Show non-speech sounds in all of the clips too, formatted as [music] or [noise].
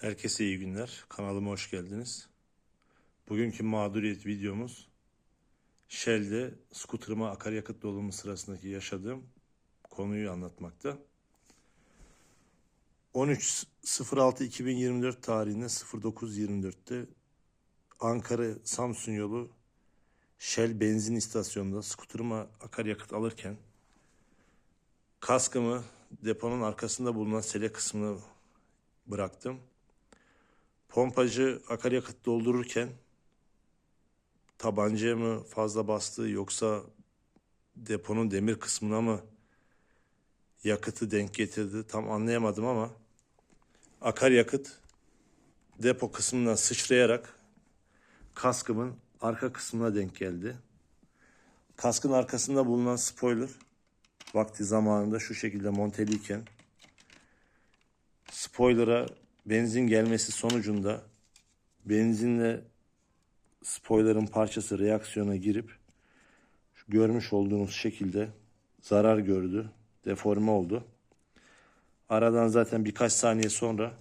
Herkese iyi günler. Kanalıma hoş geldiniz. Bugünkü mağduriyet videomuz Shell'de skuterıma akaryakıt dolumu sırasındaki yaşadığım konuyu anlatmakta. 13.06.2024 tarihinde 09.24'te Ankara Samsun yolu Shell benzin istasyonunda skuterıma akaryakıt alırken kaskımı deponun arkasında bulunan sele kısmına bıraktım. Pompacı akaryakıt doldururken tabancaya mı fazla bastı yoksa deponun demir kısmına mı yakıtı denk getirdi tam anlayamadım ama akaryakıt depo kısmından sıçrayarak kaskımın arka kısmına denk geldi. Kaskın arkasında bulunan spoiler vakti zamanında şu şekilde monteliyken spoiler'a benzin gelmesi sonucunda benzinle spoiler'ın parçası reaksiyona girip görmüş olduğunuz şekilde zarar gördü, deforme oldu. Aradan zaten birkaç saniye sonra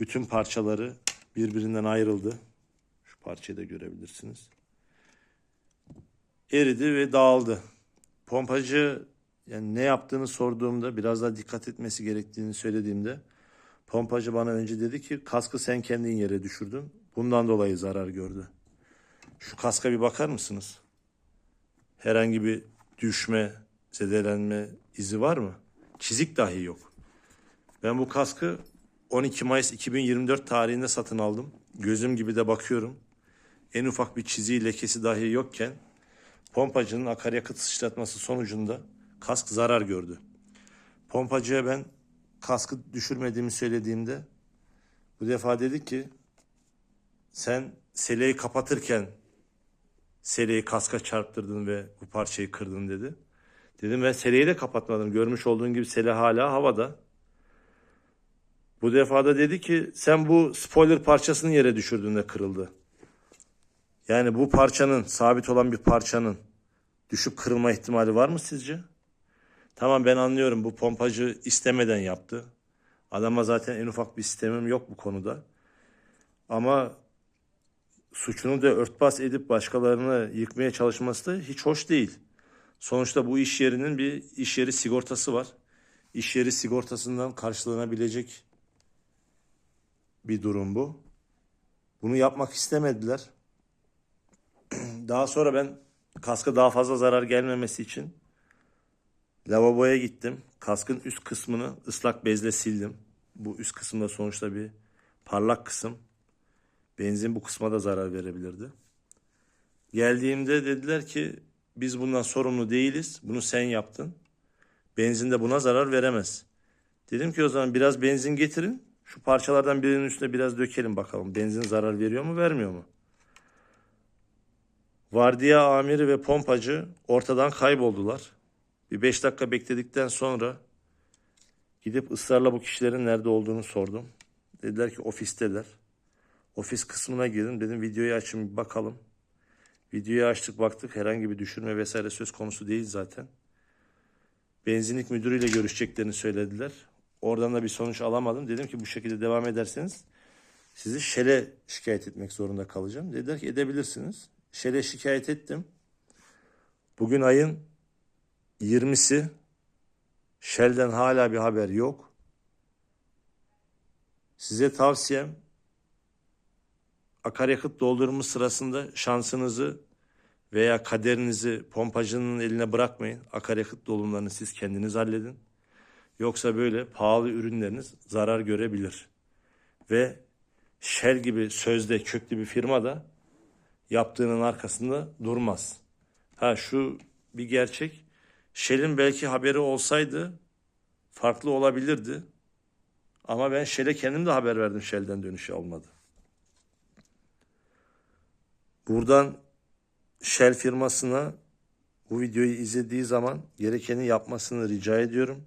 bütün parçaları birbirinden ayrıldı. Şu parçayı da görebilirsiniz. Eridi ve dağıldı. Pompacı yani ne yaptığını sorduğumda biraz daha dikkat etmesi gerektiğini söylediğimde pompacı bana önce dedi ki kaskı sen kendin yere düşürdün. Bundan dolayı zarar gördü. Şu kaska bir bakar mısınız? Herhangi bir düşme, zedelenme izi var mı? Çizik dahi yok. Ben bu kaskı 12 Mayıs 2024 tarihinde satın aldım. Gözüm gibi de bakıyorum. En ufak bir çiziği lekesi dahi yokken pompacının akaryakıt sıçratması sonucunda kask zarar gördü. Pompacıya ben kaskı düşürmediğimi söylediğimde bu defa dedi ki sen seleyi kapatırken seleyi kaska çarptırdın ve bu parçayı kırdın dedi. Dedim ben seleyi de kapatmadım. Görmüş olduğun gibi sele hala havada. Bu defa da dedi ki sen bu spoiler parçasını yere düşürdün de kırıldı. Yani bu parçanın sabit olan bir parçanın düşüp kırılma ihtimali var mı sizce? Tamam ben anlıyorum bu pompacı istemeden yaptı. Adama zaten en ufak bir sistemim yok bu konuda. Ama suçunu da örtbas edip başkalarını yıkmaya çalışması da hiç hoş değil. Sonuçta bu iş yerinin bir iş yeri sigortası var. İş yeri sigortasından karşılanabilecek bir durum bu. Bunu yapmak istemediler. [clears throat] Daha sonra ben kaska daha fazla zarar gelmemesi için lavaboya gittim. Kaskın üst kısmını ıslak bezle sildim. Bu üst kısımda sonuçta bir parlak kısım. Benzin bu kısma da zarar verebilirdi. Geldiğimde dediler ki biz bundan sorumlu değiliz. Bunu sen yaptın. Benzin de buna zarar veremez. Dedim ki o zaman biraz benzin getirin. Şu parçalardan birinin üstüne biraz dökelim bakalım. Benzin zarar veriyor mu vermiyor mu? Vardiya amiri ve pompacı ortadan kayboldular. Bir beş dakika bekledikten sonra gidip ısrarla bu kişilerin nerede olduğunu sordum. Dediler ki ofisteler. Ofis kısmına girdim. Dedim videoyu açın bir bakalım. Videoyu açtık baktık herhangi bir düşürme vesaire söz konusu değil zaten. Benzinlik müdürüyle görüşeceklerini söylediler. Oradan da bir sonuç alamadım. Dedim ki bu şekilde devam ederseniz sizi Şel'e şikayet etmek zorunda kalacağım. Dediler ki edebilirsiniz. Şel'e şikayet ettim. Bugün ayın 20'si Shell'den hala bir haber yok. Size tavsiyem akaryakıt doldurma sırasında şansınızı veya kaderinizi pompacının eline bırakmayın. Akaryakıt dolumlarını siz kendiniz halledin. Yoksa böyle pahalı ürünleriniz zarar görebilir. Ve Shell gibi sözde köklü bir firma da yaptığının arkasında durmaz. Ha şu bir gerçek. Shell'in belki haberi olsaydı farklı olabilirdi. Ama ben Shell'e kendim de haber verdim Shell'den dönüş almadı. Buradan Shell firmasına bu videoyu izlediği zaman gerekeni yapmasını rica ediyorum.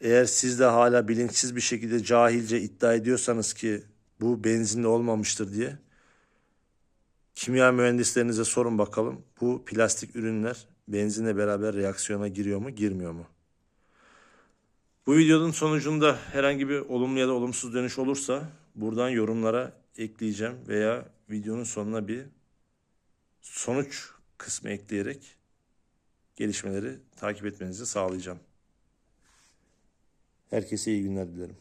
Eğer siz de hala bilinçsiz bir şekilde cahilce iddia ediyorsanız ki bu benzinli olmamıştır diye kimya mühendislerinize sorun bakalım. Bu plastik ürünler benzinle beraber reaksiyona giriyor mu, girmiyor mu? Bu videonun sonucunda herhangi bir olumlu ya da olumsuz dönüş olursa buradan yorumlara ekleyeceğim veya videonun sonuna bir sonuç kısmı ekleyerek gelişmeleri takip etmenizi sağlayacağım. Herkese iyi günler dilerim.